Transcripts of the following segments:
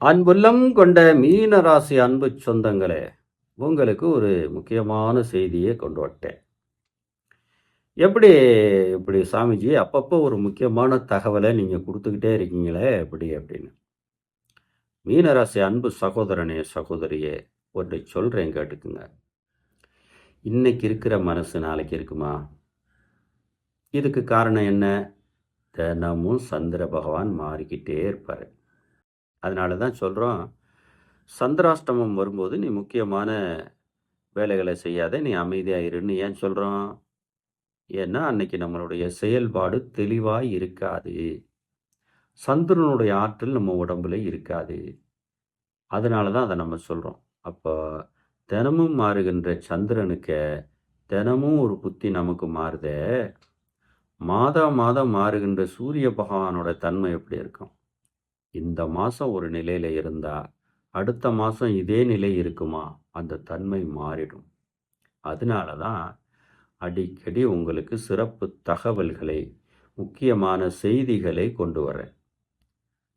அன்புள்ளம் கொண்ட மீன ராசி அன்பு சொந்தங்களே உங்களுக்கு ஒரு முக்கியமான செய்தியை கொண்டு வட்டேன் எப்படி இப்படி சாமிஜி அப்பப்போ ஒரு முக்கியமான தகவலை நீங்கள் கொடுத்துக்கிட்டே இருக்கீங்களே எப்படி அப்படின்னு. மீனராசி அன்பு சகோதரனே சகோதரியே ஒன்றை சொல்கிறேன் கேட்டுக்குங்க. இன்னைக்கு இருக்கிற மனசு நாளைக்கு இருக்குமா? இதுக்கு காரணம் என்ன? தினமும் சந்திர பகவான் மாறிக்கிட்டே இருப்பார். அதனால தான் சொல்கிறோம் சந்திராஷ்டமம் வரும்போது நீ முக்கியமான வேலைகளை செய்யாத நீ அமைதியாக இருன்னு ஏன் சொல்கிறோம் ஏன்னா அன்னைக்கு நம்மளுடைய செயல்பாடு தெளிவாக இருக்காது. சந்திரனுடைய ஆற்றல் நம்ம உடம்புல இருக்காது. அதனால தான் அதை நம்ம சொல்கிறோம் அப்போ தினமும் மாறுகின்ற சந்திரனுக்கு தினமும் ஒரு புத்தி நமக்கு மாறுதே. மாதா மாதம் மாறுகின்ற சூரிய பகவானோட தன்மை எப்படி இருக்கும்? இந்த மாதம் ஒரு நிலையில் இருந்தால் அடுத்த மாதம் இதே நிலை இருக்குமா? அந்த தன்மை மாறிடும். அதனால தான் அடிக்கடி உங்களுக்கு சிறப்பு தகவல்களை முக்கியமான செய்திகளை கொண்டு வரேன்.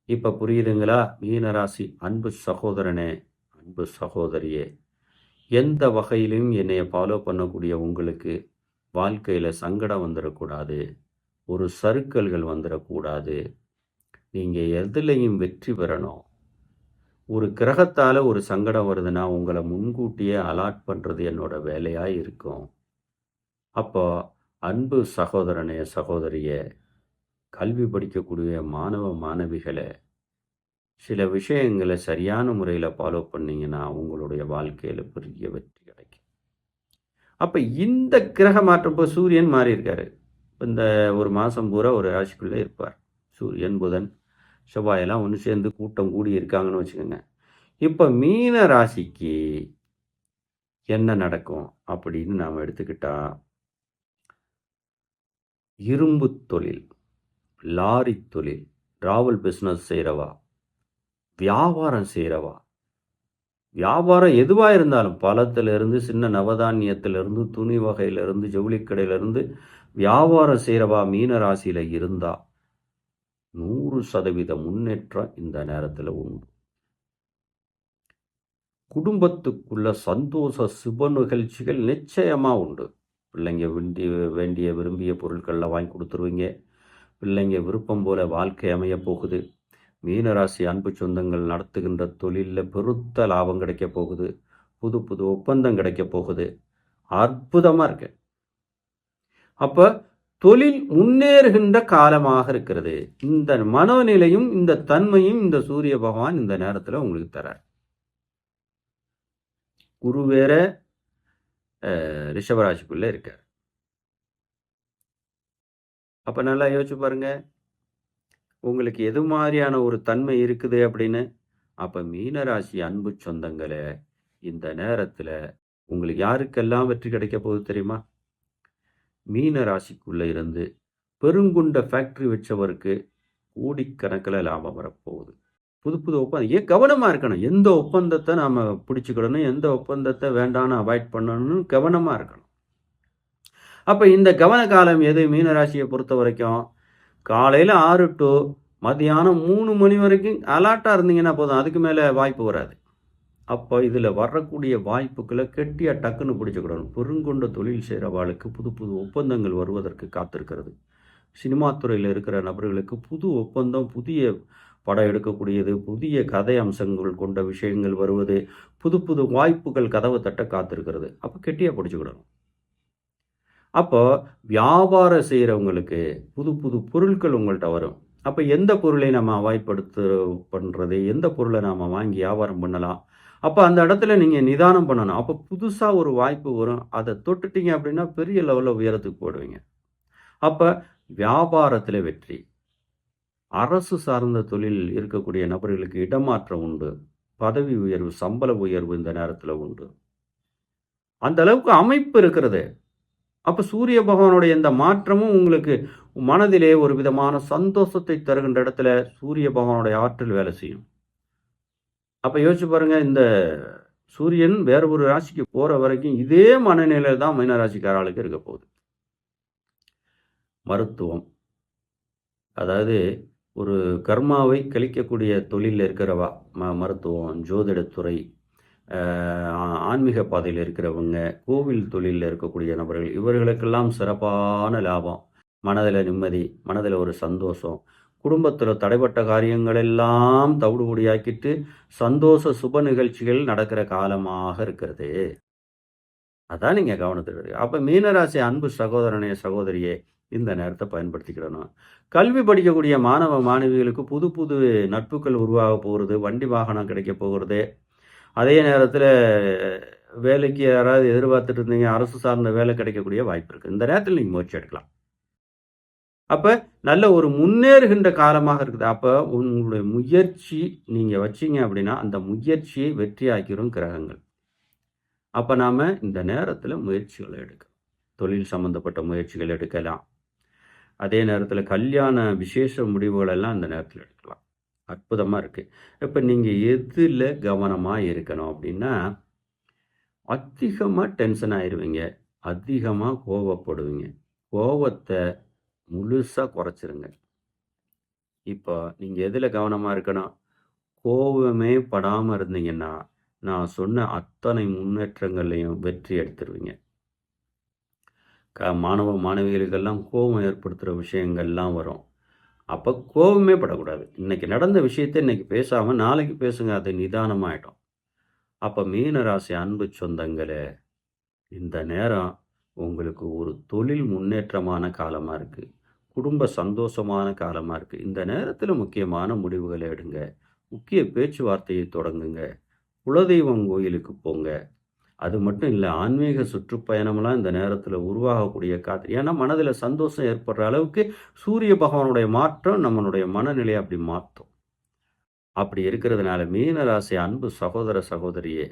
இப்போ புரியுதுங்களா? மீனராசி அன்பு சகோதரனே அன்பு சகோதரியே எந்த வகையிலும் என்னையை ஃபாலோ பண்ணக்கூடிய உங்களுக்கு வாழ்க்கையில் சங்கடம் வந்துடக்கூடாது ஒரு சறுக்கல்கள் வந்துடக்கூடாது நீங்கள் எதுலேயும் வெற்றி பெறணும். ஒரு கிரகத்தால் ஒரு சங்கடம் வருதுன்னா உங்களை முன்கூட்டியே அலாட் பண்ணுறது என்னோட வேலையாக இருக்கும். அப்போ அன்பு சகோதரனே சகோதரியே கல்வி படிக்கக்கூடிய மாணவ மாணவிகளை சில விஷயங்களை சரியான முறையில் ஃபாலோ பண்ணீங்கன்னா உங்களுடைய வாழ்க்கையில் பெரிய வெற்றி கிடைக்கும். அப்போ இந்த கிரக மாற்றம் இப்போ சூரியன் மாறியிருக்காரு. இந்த ஒரு மாதம் பூரா ஒரு ராசிக்குள்ளே இருப்பார். சூரியன் புதன் செவ்வாயெல்லாம் ஒன்று சேர்ந்து கூட்டம் கூடி இருக்காங்கன்னு வச்சுக்கோங்க. இப்போ மீன ராசிக்கு என்ன நடக்கும் அப்படின்னு நாம் எடுத்துக்கிட்டா இரும்பு தொழில் லாரி தொழில் டிராவல் பிஸ்னஸ் செய்கிறவா வியாபாரம் செய்கிறவா வியாபாரம் எதுவாக இருந்தாலும் பழத்திலிருந்து சின்ன நவதானியத்திலிருந்து துணி வகையிலிருந்து ஜவுளிக்கடையிலிருந்து வியாபாரம் செய்கிறவா மீன ராசியில் இருந்தால் நூறு சதவீத முன்னேற்றம் இந்த நேரத்தில் உண்டு. குடும்பத்துக்குள்ள சந்தோஷ சுப நிகழ்ச்சிகள் நிச்சயமாக உண்டு. பிள்ளைங்க வேண்டிய வேண்டிய விரும்பிய பொருட்களில் வாங்கி கொடுத்துருவீங்க. பிள்ளைங்க விருப்பம் போல வாழ்க்கை அமைய போகுது. மீனராசி அன்பு சொந்தங்கள் நடத்துகின்ற தொழிலில் பெருத்த லாபம் கிடைக்க போகுது. புது புது ஒப்பந்தம் கிடைக்க போகுது. அற்புதமாக இருக்கு. அப்போ தொழில் முன்னேறுகின்ற காலமாக இருக்கிறது. இந்த மனோநிலையும் இந்த தன்மையும் இந்த சூரிய பகவான் இந்த நேரத்தில் உங்களுக்கு தரார். குரு வேற ரிஷபராசிக்குள்ளே இருக்கார். அப்போ நல்லா யோசிச்சு பாருங்க. உங்களுக்கு எது மாதிரியான ஒரு தன்மை இருக்குது அப்படின்னு? அப்போ மீனராசி அன்பு சொந்தங்களை இந்த நேரத்தில் உங்களுக்கு யாருக்கெல்லாம் வெற்றி கிடைக்க போகுது தெரியுமா? மீன ராசிக்குள்ளே இருந்து பெருங்குண்ட ஃபேக்ட்ரி வச்சவருக்கு கோடிக்கணக்கில் லாபம் வரப்போகுது. புது புது ஒப்பந்தம். ஏன் கவனமாக இருக்கணும்? எந்த ஒப்பந்தத்தை நாம் பிடிச்சிக்கிடணும்? எந்த ஒப்பந்தத்தை வேண்டாம்னு அவாய்ட் பண்ணணும்னு கவனமாக இருக்கணும். அப்போ இந்த கவன காலம் எது மீனராசியை பொறுத்த வரைக்கும் காலையில் ஆறு டு மதியானம் மூணு மணி வரைக்கும் அலாட்டாக இருந்தீங்கன்னா போதும். அதுக்கு மேலே வாய்ப்பு வராது. அப்போ இதில் வரக்கூடிய வாய்ப்புகளை கெட்டியாக டக்குன்னு பிடிச்சிக்கிடணும். பெருங்கொண்ட தொழில் செய்கிறவாளுக்கு புது புது ஒப்பந்தங்கள் வருவதற்கு காத்திருக்கிறது. சினிமா துறையில் இருக்கிற நபர்களுக்கு புது ஒப்பந்தம் புதிய படம் எடுக்கக்கூடியது புதிய கதை அம்சங்கள் கொண்ட விஷயங்கள் வருவது புது புது வாய்ப்புகள் கதவை தட்ட காத்திருக்கிறது. அப்போ கெட்டியாக பிடிச்சிக்கிடணும். அப்போ வியாபாரம் செய்கிறவங்களுக்கு புது புது பொருட்கள் உங்கள்கிட்ட வரும். அப்போ எந்த பொருளை நம்ம அவாய்ப்படுத்து பண்ணுறது எந்த பொருளை நாம் வாங்கி வியாபாரம் பண்ணலாம்? அப்போ அந்த இடத்துல நீங்கள் நிதானம் பண்ணணும். அப்போ புதுசாக ஒரு வாய்ப்பு வரும். அதை தொட்டுட்டீங்க அப்படின்னா பெரிய லெவலில் உயரத்துக்கு போடுவீங்க. அப்போ வியாபாரத்தில் வெற்றி. அரசு சார்ந்த தொழில் இருக்கக்கூடிய நபர்களுக்கு இடமாற்றம் உண்டு. பதவி உயர்வு சம்பள உயர்வு இந்த நேரத்தில் உண்டு. அந்த அளவுக்கு அமைப்பு இருக்கிறது. அப்போ சூரிய பகவானுடைய இந்த மாற்றமும் உங்களுக்கு மனதிலே ஒரு விதமான சந்தோஷத்தை தருகின்ற இடத்துல சூரிய பகவானுடைய ஆற்றல் வேலை செய்யும். அப்போ யோசிச்சு பாருங்க இந்த சூரியன் வேற ஒரு ராசிக்கு போகிற வரைக்கும் இதே மனநிலையில் தான் மீன ராசிக்காராளுக்கு இருக்க போகுது. மருத்துவம். அதாவது ஒரு கர்மாவை கழிக்கக்கூடிய தொழிலில் இருக்கிறவா ம மருத்துவம் ஜோதிடத்துறை ஆன்மீக பாதையில் இருக்கிறவங்க கோவில் தொழிலில் இருக்கக்கூடிய நபர்கள் இவர்களுக்கெல்லாம் சிறப்பான லாபம். மனதில் நிம்மதி மனதில் ஒரு சந்தோஷம். குடும்பத்தில் தடைப்பட்ட காரியங்கள் எல்லாம் தவிடுபொடியாக்கிட்டு சந்தோஷ சுப நிகழ்ச்சிகள் நடக்கிற காலமாக இருக்கிறது. அதான் நீங்கள் கவனத்தில் அப்போ மீனராசி அன்பு சகோதரனே சகோதரியே இந்த நேரத்தை பயன்படுத்திக்கிடணும். கல்வி படிக்கக்கூடிய மாணவ மாணவிகளுக்கு புது புது நட்புகள் உருவாக போகிறது வண்டி வாகனம் கிடைக்க போகிறது. அதே நேரத்தில் வேலைக்கு யாராவது எதிர்பார்த்துட்டு இருந்தீங்க அரசு சார்ந்த வேலை கிடைக்கக்கூடிய வாய்ப்பு இருக்குது இந்த நேரத்தில் நீங்கள் முயற்சி எடுக்கலாம். அப்போ நல்ல ஒரு முன்னேறுகின்ற காலமாக இருக்குது. அப்போ உங்களுடைய முயற்சி நீங்கள் வச்சீங்க அப்படின்னா அந்த முயற்சியை வெற்றியாக்கிறோம் கிரகங்கள். அப்போ நாம் இந்த நேரத்தில் முயற்சிகளை எடுக்கலாம். தொழில் சம்மந்தப்பட்ட முயற்சிகள் எடுக்கலாம். அதே நேரத்தில் கல்யாண விசேஷ முடிவுகளெல்லாம் அந்த இந்த நேரத்தில் எடுக்கலாம். அற்புதமாக இருக்குது இப்போ நீங்கள் எதில் கவனமாக இருக்கணும் அப்படின்னா அதிகமாக டென்ஷன் ஆயிடுவீங்க அதிகமாக கோவப்படுவீங்க. கோவத்தை முழுசாக குறைச்சிருங்க. இப்போ நீங்கள் எதில் கவனமாக இருக்கணும்? கோபமே படாமல் இருந்தீங்கன்னா நான் சொன்ன அத்தனை முன்னேற்றங்கள்லையும் வெற்றி எடுத்துருவீங்க. க மாணவ மாணவிகளுக்கெல்லாம் கோபம் ஏற்படுத்துகிற விஷயங்கள்லாம் வரும். அப்போ கோபமே படக்கூடாது. இன்றைக்கி நடந்த விஷயத்தை இன்றைக்கி பேசாமல் நாளைக்கு பேசுங்க அது நிதானமாகிட்டோம் அப்போ மீனராசி அன்பு சொந்தங்களே இந்த நேரம் உங்களுக்கு ஒரு தொழில் முன்னேற்றமான காலமாக இருக்குது குடும்ப சந்தோஷமான காலமாக இருக்குது இந்த நேரத்தில் முக்கியமான முடிவுகளை எடுங்க. முக்கிய பேச்சுவார்த்தையை தொடங்குங்க. குலதெய்வம் கோயிலுக்கு போங்க. அது மட்டும் இல்லை ஆன்மீக சுற்றுப்பயணம்லாம் இந்த நேரத்தில் உருவாகக்கூடிய காற்று ஏன்னா மனதில் சந்தோஷம் ஏற்படுற அளவுக்கு சூரிய பகவானுடைய மாற்றம் நம்மளுடைய மனநிலையை அப்படி மாற்றும். அப்படி இருக்கிறதுனால மீனராசி அன்பு சகோதர சகோதரியே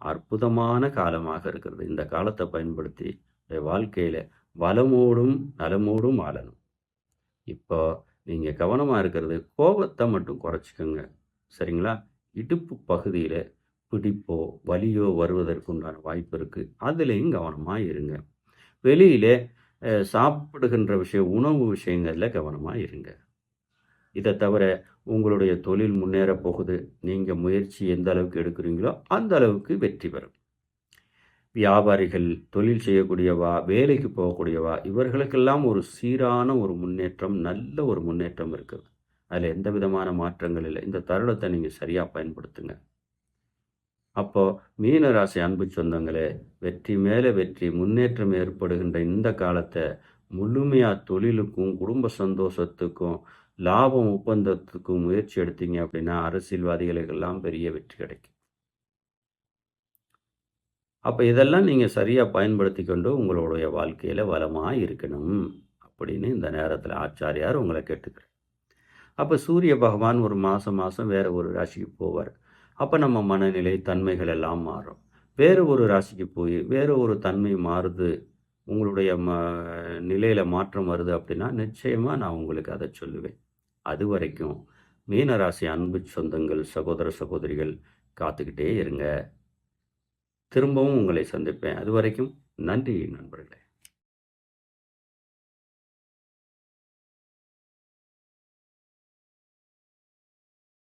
அற்புதமான காலமாக இருக்கிறது. இந்த காலத்தை பயன்படுத்தி வாழ்க்கையில் வளமோடும் நலமோடும் வாழணும். இப்போ நீங்கள் கவனமாக இருக்கிறது கோபத்தை மட்டும் குறைச்சிக்கோங்க. சரிங்களா? இடுப்பு பகுதியில் பிடிப்போ வலியோ வருவதற்குண்டான வாய்ப்பு இருக்குது அதுலேயும் கவனமாக இருங்க. வெளியிலே சாப்பிடுகின்ற விஷயம் உணவு விஷயங்களில் கவனமாக இருங்க. இதை தவிர உங்களுடைய தொழில் முன்னேற போகுது. நீங்கள் முயற்சி எந்த அளவுக்கு எடுக்கிறீங்களோ அந்த அளவுக்கு வெற்றி பெறும். வியாபாரிகள் தொழில் செய்யக்கூடியவா வேலைக்கு போகக்கூடியவா இவர்களுக்கெல்லாம் ஒரு சீரான ஒரு முன்னேற்றம் நல்ல ஒரு முன்னேற்றம் இருக்குது. அதில் எந்த விதமான மாற்றங்கள் இல்லை. இந்த தருணத்தை நீங்கள் சரியாக பயன்படுத்துங்க. அப்போது மீனராசி அன்பு சொந்தங்களே வெற்றி மேலே வெற்றி முன்னேற்றம் ஏற்படுகின்ற இந்த காலத்தை முழுமையாக தொழிலுக்கும் குடும்ப சந்தோஷத்துக்கும் லாபம் ஒப்பந்தத்துக்கும் முயற்சி எடுத்தீங்க அப்படின்னா அரசியல்வாதிகளுக்கெல்லாம் பெரிய வெற்றி கிடைக்கும். அப்போ இதெல்லாம் நீங்கள் சரியாக பயன்படுத்தி கொண்டு உங்களுடைய வாழ்க்கையில் வளமாக இருக்கணும் அப்படின்னு இந்த நேரத்தில் ஆச்சாரியார் உங்களை கேட்டுக்கிறேன் அப்போ சூரிய பகவான் ஒரு மாதம் மாதம் வேறு ஒரு ராசிக்கு போவார். அப்போ நம்ம மனநிலை தன்மைகள் எல்லாம் மாறும். வேறு ஒரு ராசிக்கு போய் வேறு ஒரு தன்மை மாறுது உங்களுடைய ம நிலையில் மாற்றம் வருது அப்படின்னா நிச்சயமாக நான் உங்களுக்கு அதை சொல்லுவேன். அது வரைக்கும் மீனராசி அன்பு சொந்தங்கள் சகோதர சகோதரிகள் காத்துக்கிட்டே இருங்க. திரும்பவும் உங்களை சந்திப்பேன். அது வரைக்கும் நன்றி நண்பர்களே.